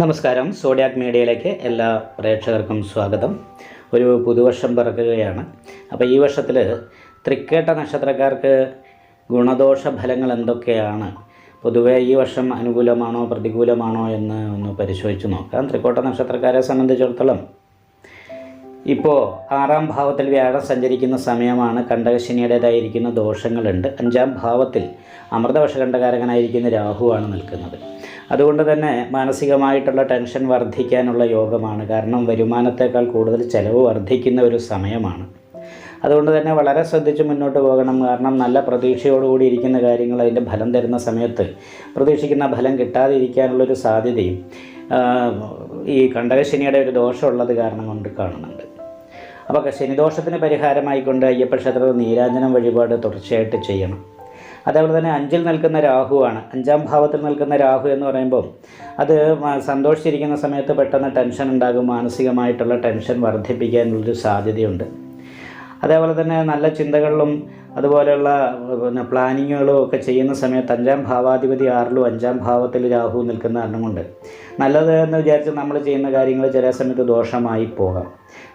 നമസ്കാരം. സോഡിയാക് മീഡിയയിലേക്ക് എല്ലാ പ്രേക്ഷകർക്കും സ്വാഗതം. ഒരു പുതുവർഷം പിറക്കുകയാണ്. അപ്പോൾ ഈ വർഷത്തിൽ തൃക്കേട്ട നക്ഷത്രക്കാർക്ക് ഗുണദോഷ ഫലങ്ങൾ എന്തൊക്കെയാണ്? പൊതുവേ ഈ വർഷം അനുകൂലമാണോ പ്രതികൂലമാണോ എന്ന് ഒന്ന് പരിശോധിച്ച് നോക്കാം. തൃക്കോട്ട നക്ഷത്രക്കാരെ സംബന്ധിച്ചിടത്തോളം ഇപ്പോൾ ആറാം ഭാവത്തിൽ വ്യാഴം സഞ്ചരിക്കുന്ന സമയമാണ്. കണ്ടകശനിയുടേതായിരിക്കുന്ന ദോഷങ്ങളുണ്ട്. അഞ്ചാം ഭാവത്തിൽ അമൃതവശകണ്ഠകാരകനായിരിക്കുന്ന രാഹുവാണ് നിൽക്കുന്നത്. അതുകൊണ്ട് തന്നെ മാനസികമായിട്ടുള്ള ടെൻഷൻ വർദ്ധിക്കാനുള്ള യോഗമാണ്. കാരണം വരുമാനത്തേക്കാൾ കൂടുതൽ ചിലവ് വർദ്ധിക്കുന്ന ഒരു സമയമാണ്. അതുകൊണ്ട് തന്നെ വളരെ ശ്രദ്ധിച്ച് മുന്നോട്ട് പോകണം. കാരണം നല്ല പ്രതീക്ഷയോടുകൂടി ഇരിക്കുന്ന കാര്യങ്ങൾ അതിന്റെ ഫലം തരുന്ന സമയത്ത് പ്രതീക്ഷിക്കുന്ന ഫലം കിട്ടാതിരിക്കാനുള്ളൊരു സാധ്യതയും ഈ കണ്ടകശനിയുടെ ഒരു ദോഷമുള്ളത് കാരണം കൊണ്ട് കാണുന്നുണ്ട്. അപ്പോൾ ശനിദോഷത്തിന് പരിഹാരമായിക്കൊണ്ട് അയ്യപ്പ ക്ഷേത്രത്തിൽ നീരാഞ്ജനം വഴിപാട് തുടർച്ചയായിട്ട് ചെയ്യണം. അതേപോലെ തന്നെ അഞ്ചിൽ നിൽക്കുന്ന രാഹുവാണ്. അഞ്ചാം ഭാവത്തിൽ നിൽക്കുന്ന രാഹു എന്ന് പറയുമ്പോൾ അത് സന്തോഷിച്ചിരിക്കുന്ന സമയത്ത് പെട്ടെന്ന് ടെൻഷൻ ഉണ്ടാകും. മാനസികമായിട്ടുള്ള ടെൻഷൻ വർദ്ധിപ്പിക്കാനുള്ളൊരു സാധ്യതയുണ്ട്. അതേപോലെ തന്നെ നല്ല ചിന്തകളിലും അതുപോലെയുള്ള പിന്നെ പ്ലാനിങ്ങുകളും ഒക്കെ ചെയ്യുന്ന സമയത്ത് അഞ്ചാം ഭാവാധിപതി ആറിലും അഞ്ചാം ഭാവത്തിൽ രാഹു നിൽക്കുന്ന കാരണം കൊണ്ട് നല്ലത് എന്ന് വിചാരിച്ച് നമ്മൾ ചെയ്യുന്ന കാര്യങ്ങൾ ചില സമയത്ത് ദോഷമായി പോകാം.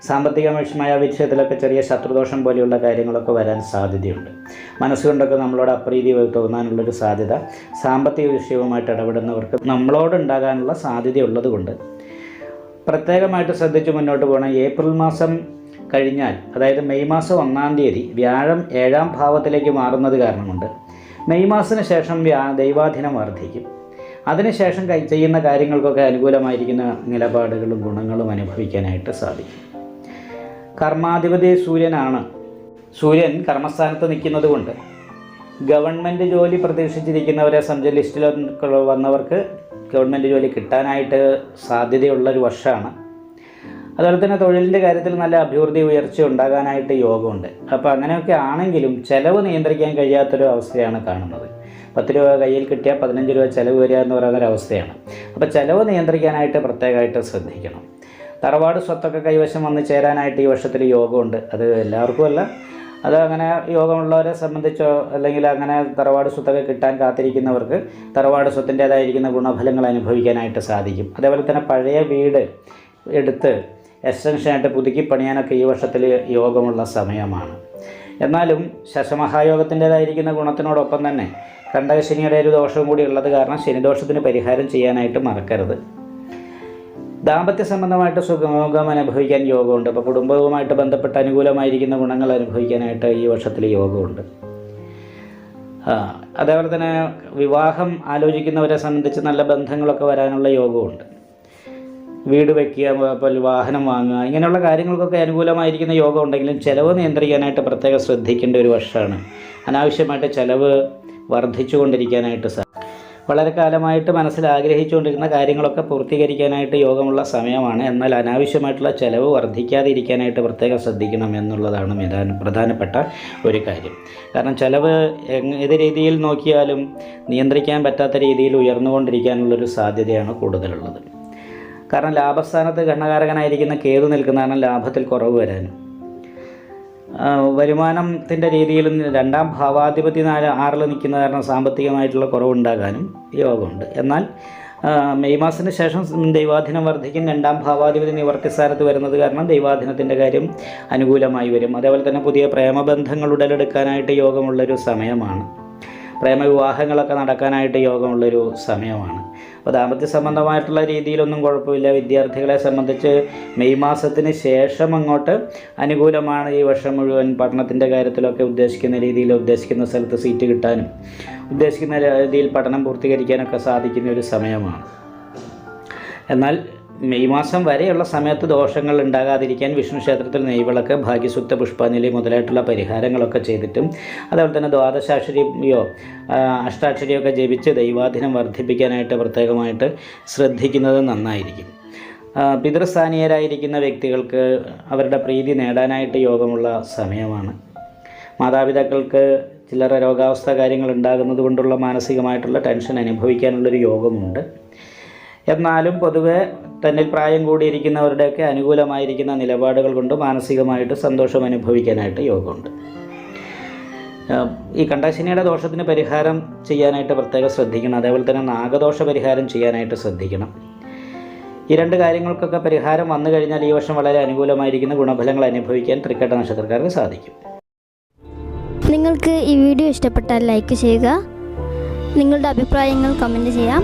സാമ്പത്തികമായ വിഷയത്തിലൊക്കെ ചെറിയ ശത്രുദോഷം പോലെയുള്ള കാര്യങ്ങളൊക്കെ വരാൻ സാധ്യതയുണ്ട്. മനസ്സുകൊണ്ടൊക്കെ നമ്മളോട് അപ്രീതി തോന്നാനുള്ളൊരു സാധ്യത സാമ്പത്തിക വിഷയവുമായിട്ട് ഇടപെടുന്നവർക്ക് നമ്മളോടുണ്ടാകാനുള്ള സാധ്യതയുള്ളത് കൊണ്ട് പ്രത്യേകമായിട്ട് ശ്രദ്ധിച്ച് മുന്നോട്ട് പോകണം. ഏപ്രിൽ മാസം കഴിഞ്ഞാൽ അതായത് മെയ് മാസം ഒന്നാം തീയതി വ്യാഴം ഏഴാം ഭാവത്തിലേക്ക് മാറുന്നത് കാരണം കൊണ്ട് മെയ് മാസത്തിന് ശേഷം വ്യാ ദൈവാധീനം വർദ്ധിക്കും. അതിനുശേഷം ചെയ്യുന്ന കാര്യങ്ങൾക്കൊക്കെ അനുകൂലമായിരിക്കുന്ന നിലപാടുകളും ഗുണങ്ങളും അനുഭവിക്കാനായിട്ട് സാധിക്കും. കർമാധിപതി സൂര്യനാണ്. സൂര്യൻ കർമ്മസ്ഥാനത്ത് നിൽക്കുന്നത് കൊണ്ട് ഗവൺമെന്റ് ജോലി പ്രതീക്ഷിച്ചിരിക്കുന്നവരെ സംബന്ധിച്ച് ലിസ്റ്റിൽ വന്നവർക്ക് ഗവൺമെന്റ് ജോലി കിട്ടാനായിട്ട് സാധ്യതയുള്ളൊരു വർഷമാണ്. അതുപോലെ തന്നെ തൊഴിലിന്റെ കാര്യത്തിൽ നല്ല അഭിവൃദ്ധി ഉയർച്ച ഉണ്ടാകാനായിട്ട് യോഗമുണ്ട്. അപ്പോൾ അങ്ങനെയൊക്കെ ആണെങ്കിലും ചിലവ് നിയന്ത്രിക്കാൻ കഴിയാത്തൊരു അവസ്ഥയാണ് കാണുന്നത്. പത്ത് രൂപ കയ്യിൽ കിട്ടിയാൽ പതിനഞ്ച് രൂപ ചിലവ് വരിക എന്ന് പറയുന്ന ഒരു അവസ്ഥയാണ്. അപ്പോൾ ചിലവ് നിയന്ത്രിക്കാനായിട്ട് പ്രത്യേകമായിട്ട് ശ്രദ്ധിക്കണം. തറവാട് സ്വത്തൊക്കെ കൈവശം വന്ന് ചേരാനായിട്ട് ഈ വർഷത്തിൽ യോഗമുണ്ട്. അത് എല്ലാവർക്കും അല്ല. അത് അങ്ങനെ യോഗമുള്ളവരെ സംബന്ധിച്ചോ അല്ലെങ്കിൽ അങ്ങനെ തറവാട് സ്വത്തൊക്കെ കിട്ടാൻ കാത്തിരിക്കുന്നവർക്ക് തറവാട് സ്വത്തിന്റേതായിരിക്കുന്ന ഗുണഫലങ്ങൾ അനുഭവിക്കാനായിട്ട് സാധിക്കും. അതേപോലെ തന്നെ പഴയ വീട് എടുത്ത് എക്സ്റ്റൻഷനായിട്ട് പുതുക്കി പണിയാനൊക്കെ ഈ വർഷത്തിൽ യോഗമുള്ള സമയമാണ്. എന്നാലും ശശമഹായോഗത്തിന്റേതായിരിക്കുന്ന ഗുണത്തിനോടൊപ്പം തന്നെ കണ്ടകശനിയുടെ ഒരു ദോഷവും കൂടി ഉള്ളത് കാരണം ശനിദോഷത്തിന് പരിഹാരം ചെയ്യാനായിട്ട് മറക്കരുത്. ദാമ്പത്യ സംബന്ധമായിട്ട് സുഖം അനുഭവിക്കാൻ യോഗമുണ്ട്. അപ്പോൾ കുടുംബവുമായിട്ട് ബന്ധപ്പെട്ട് അനുകൂലമായിരിക്കുന്ന ഗുണങ്ങൾ അനുഭവിക്കാനായിട്ട് ഈ വർഷത്തിൽ യോഗമുണ്ട്. അതേപോലെ തന്നെ വിവാഹം ആലോചിക്കുന്നവരെ സംബന്ധിച്ച് നല്ല ബന്ധങ്ങളൊക്കെ വരാനുള്ള യോഗമുണ്ട്. വീട് വയ്ക്കുക വാഹനം വാങ്ങുക ഇങ്ങനെയുള്ള കാര്യങ്ങൾക്കൊക്കെ അനുകൂലമായിരിക്കുന്ന യോഗം ഉണ്ടെങ്കിലും ചിലവ് നിയന്ത്രിക്കാനായിട്ട് പ്രത്യേകം ശ്രദ്ധിക്കേണ്ട ഒരു വർഷമാണ്. അനാവശ്യമായിട്ട് ചിലവ് വർദ്ധിച്ചു കൊണ്ടിരിക്കാനായിട്ട് സാധിക്കും വളരെ കാലമായിട്ട് മനസ്സിൽ ആഗ്രഹിച്ചുകൊണ്ടിരുന്ന കാര്യങ്ങളൊക്കെ പൂർത്തീകരിക്കാനായിട്ട് യോഗമുള്ള സമയമാണ്. എന്നാൽ അനാവശ്യമായിട്ടുള്ള ചിലവ് വർദ്ധിക്കാതിരിക്കാനായിട്ട് പ്രത്യേകം ശ്രദ്ധിക്കണം എന്നുള്ളതാണ് പ്രധാന പ്രധാനപ്പെട്ട ഒരു കാര്യം. കാരണം ചിലവ് ഏത് രീതിയിൽ നോക്കിയാലും നിയന്ത്രിക്കാൻ പറ്റാത്ത രീതിയിൽ ഉയർന്നുകൊണ്ടിരിക്കാനുള്ളൊരു സാധ്യതയാണ് കൂടുതലുള്ളത്. കാരണം ലാഭസ്ഥാനത്ത് ഘടനകാരകനായിരിക്കുന്ന കേതു നിൽക്കുന്നതാണ് ലാഭത്തിൽ കുറവ് വരാനും. വരുമാനത്തിന്റെ രീതിയിൽ രണ്ടാം ഭാവാധിപതി നാല് ആറിൽ നിൽക്കുന്ന കാരണം സാമ്പത്തികമായിട്ടുള്ള കുറവുണ്ടാകാനും യോഗമുണ്ട്. എന്നാൽ മെയ് മാസത്തിന് ശേഷം ദൈവാധീനം വർദ്ധിക്കും. രണ്ടാം ഭാവാധിപതി നിവർത്തി സ്ഥാനത്ത് വരുന്നത് കാരണം ദൈവാധീനത്തിന്റെ കാര്യം അനുകൂലമായി വരും. അതേപോലെ തന്നെ പുതിയ പ്രേമബന്ധങ്ങൾ ഉടലെടുക്കാനായിട്ട് യോഗമുള്ളൊരു സമയമാണ്. പ്രേമവിവാഹങ്ങളൊക്കെ നടക്കാനായിട്ട് യോഗമുള്ളൊരു സമയമാണ്. അപ്പോൾ ദാമ്പത്യ സംബന്ധമായിട്ടുള്ള രീതിയിലൊന്നും കുഴപ്പമില്ല. വിദ്യാർത്ഥികളെ സംബന്ധിച്ച് മെയ് മാസത്തിന് ശേഷം അങ്ങോട്ട് അനുകൂലമാണ് ഈ വർഷം മുഴുവൻ പഠനത്തിന്റെ കാര്യത്തിലൊക്കെ ഉദ്ദേശിക്കുന്ന രീതിയിൽ ഉദ്ദേശിക്കുന്ന സ്ഥലത്ത് സീറ്റ് കിട്ടാനും ഉദ്ദേശിക്കുന്ന രീതിയിൽ പഠനം പൂർത്തീകരിക്കാനൊക്കെ സാധിക്കുന്ന ഒരു സമയമാണ്. എന്നാൽ മെയ് മാസം വരെയുള്ള സമയത്ത് ദോഷങ്ങൾ ഉണ്ടാകാതിരിക്കാൻ വിഷ്ണു ക്ഷേത്രത്തിൽ നെയ്വിളക്ക് ഭാഗ്യസുക്ത പുഷ്പാഞ്ജലി മുതലായിട്ടുള്ള പരിഹാരങ്ങളൊക്കെ ചെയ്തിട്ടും അതുപോലെ തന്നെ ദ്വാദശാക്ഷരിയോ ആ, അഷ്ടാക്ഷരിയോ ഒക്കെ ജപിച്ച് ദൈവാധീനം വർദ്ധിപ്പിക്കാനായിട്ട് പ്രത്യേകമായിട്ട് ശ്രദ്ധിക്കുന്നത് നന്നായിരിക്കും. പിതൃസ്ഥാനീയരായിരിക്കുന്ന വ്യക്തികൾക്ക് അവരുടെ പ്രീതി നേടാനായിട്ട് യോഗമുള്ള സമയമാണ്. മാതാപിതാക്കൾക്ക് ചില്ലറ രോഗാവസ്ഥ കാര്യങ്ങൾ ഉണ്ടാകുന്നത് കൊണ്ടുള്ള മാനസികമായിട്ടുള്ള ടെൻഷൻ അനുഭവിക്കാനുള്ളൊരു യോഗമുണ്ട്. എന്നാലും പൊതുവെ തന്നിൽ പ്രായം കൂടിയിരിക്കുന്നവരുടെയൊക്കെ അനുകൂലമായിരിക്കുന്ന നിലപാടുകൾ കൊണ്ട് മാനസികമായിട്ട് സന്തോഷം അനുഭവിക്കാനായിട്ട് യോഗമുണ്ട്. ഈ കണ്ടാശിനിയുടെ ദോഷത്തിന് പരിഹാരം ചെയ്യാനായിട്ട് പ്രത്യേകം ശ്രദ്ധിക്കണം. അതേപോലെ തന്നെ നാഗദോഷ പരിഹാരം ചെയ്യാനായിട്ട് ശ്രദ്ധിക്കണം. ഈ രണ്ട് കാര്യങ്ങൾക്കൊക്കെ പരിഹാരം വന്നു കഴിഞ്ഞാൽ ഈ വർഷം വളരെ അനുകൂലമായിരിക്കുന്ന ഗുണഫലങ്ങൾ അനുഭവിക്കാൻ തൃക്കേട്ട നക്ഷത്രക്കാർക്ക് സാധിക്കും. നിങ്ങൾക്ക് ഈ വീഡിയോ ഇഷ്ടപ്പെട്ടാൽ ലൈക്ക് ചെയ്യുക. നിങ്ങളുടെ അഭിപ്രായങ്ങൾ കമന്റ് ചെയ്യാം.